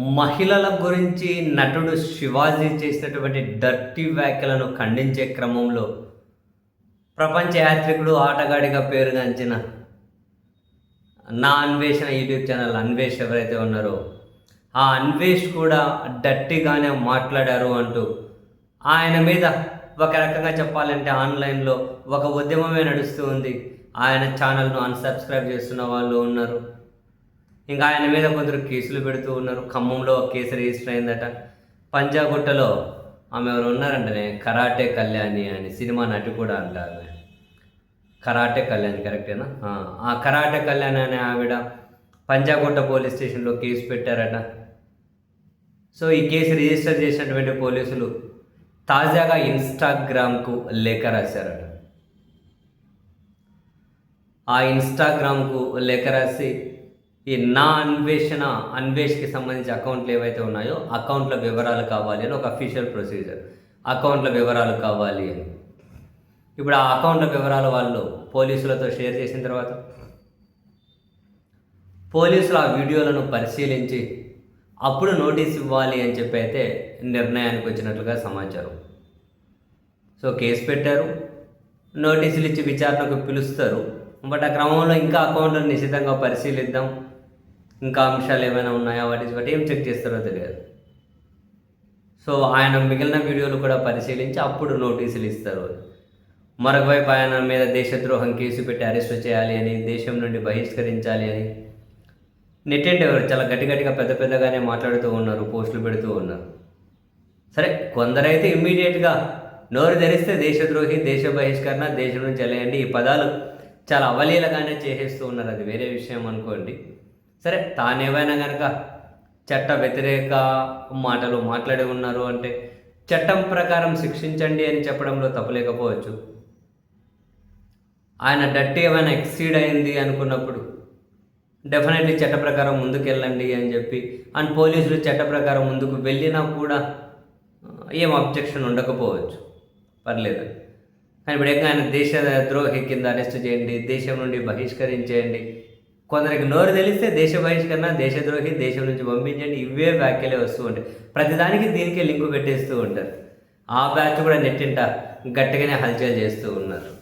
మహిళల గురించి నటుడు శివాజీ చేసినటువంటి డర్టీ వ్యాఖ్యలను ఖండించే క్రమంలో ప్రపంచ యాత్రికుడు ఆటగాడిగా పేరుగాంచిన నా అన్వేషణ యూట్యూబ్ ఛానల్ అన్వేష్ ఎవరైతే ఉన్నారో ఆ అన్వేష్ కూడా డట్టిగానే మాట్లాడారు అంటూ ఆయన మీద ఒక రకంగా చెప్పాలంటే ఆన్లైన్లో ఒక ఉద్యమమే నడుస్తూ ఉంది. ఆయన ఛానల్ను అన్సబ్స్క్రైబ్ చేస్తున్న వాళ్ళు ఉన్నారు. ఇంకా ఆయన మీద కొందరు కేసులు పెడుతూ ఉన్నారు. ఖమ్మంలో కేసు రిజిస్టర్ అయిందట. పంజాగుట్టలో ఆమె ఎవరు ఉన్నారంటనే కరాటే కళ్యాణి అని సినిమా నటి కూడా అంటారు. ఆమె. కరాటే కళ్యాణి కరెక్టేనా ఆ, ఆ కరాటే కళ్యాణి అనే ఆవిడ పంజాగుట్ట పోలీస్ స్టేషన్లో కేసు పెట్టారట. సో ఈ కేసు రిజిస్టర్ చేసినటువంటి పోలీసులు తాజాగా ఇన్స్టాగ్రామ్కు లేఖ రాశారట. ఆ ఇన్స్టాగ్రామ్కు లేఖ రాసి ఈ నా అన్వేషణ అన్వేష్కి సంబంధించి అకౌంట్లు ఏవైతే ఉన్నాయో అకౌంట్ల వివరాలు కావాలి అని ఒక అఫీషియల్ ప్రొసీజర్ అకౌంట్ల వివరాలు కావాలి అని. ఇప్పుడు ఆ అకౌంట్ల వివరాలు వాళ్ళు పోలీసులతో షేర్ చేసిన తర్వాత పోలీసులు ఆ వీడియోలను పరిశీలించి అప్పుడు నోటీస్ ఇవ్వాలి అని చెప్పి అయితే నిర్ణయానికి వచ్చినట్లుగా సమాచారం. సో కేసు పెట్టారు నోటీసులు ఇచ్చి విచారణకు పిలుస్తారు బట్ ఆ క్రమంలో ఇంకా అకౌంట్లను నిశ్చితంగా పరిశీలిద్దాం ఇంకా అంశాలు ఏమైనా ఉన్నాయా? వాటి బట్టి ఏం చెక్ చేస్తారో తెలియదు. సో ఆయన మిగిలిన వీడియోలు కూడా పరిశీలించి అప్పుడు నోటీసులు ఇస్తారు. మరొక వైపు ఆయన మీద దేశద్రోహం కేసు పెట్టి అరెస్ట్ చేయాలి అని దేశం నుండి బహిష్కరించాలి అని. నెట్టెంట్ ఎవరు? చాలా గట్టి గట్టిగా పెద్ద పెద్దగానే మాట్లాడుతూ ఉన్నారు పోస్టులు పెడుతూ ఉన్నారు. సరే కొందరైతే ఇమ్మీడియట్గా నోరు ధరిస్తే దేశద్రోహి దేశ బహిష్కరణ దేశం నుంచి వెళ్ళేయండి ఈ పదాలు చాలా అవలీలగానే చేసేస్తూ ఉన్నారు. అది వేరే విషయం అనుకోండి. సరే తానేమైనా కనుక చట్ట వ్యతిరేక మాటలు మాట్లాడి ఉన్నారు అంటే చట్టం ప్రకారం శిక్షించండి అని చెప్పడంలో తప్పలేకపోవచ్చు ఆయన డట్టి ఏమైనా ఎక్సీడ్ అయింది అనుకున్నప్పుడు డెఫినెట్లీ చట్ట ప్రకారం ముందుకెళ్ళండి అని చెప్పి అండ్ పోలీసులు చట్ట ప్రకారం ముందుకు వెళ్ళినా కూడా ఏం అబ్జెక్షన్ ఉండకపోవచ్చు. పర్లేదు. కానీ ఇప్పుడు ఏకంగా ఆయన దేశ ద్రోహి కింద అరెస్ట్ చేయండి దేశం నుండి బహిష్కరించేయండి కొందరికి నోరు తెలిస్తే దేశ బహిష్కరణ దేశద్రోహి దేశం నుంచి పంపించండి. ఇవే వ్యాఖ్యలే వస్తూ ఉంటాయి. ప్రతిదానికి దీనికే లింకు పెట్టేస్తూ ఉంటారు. ఆ బ్యాచ్ కూడా నెట్టింట గట్టిగానే హల్చల్ చేస్తూ ఉన్నారు.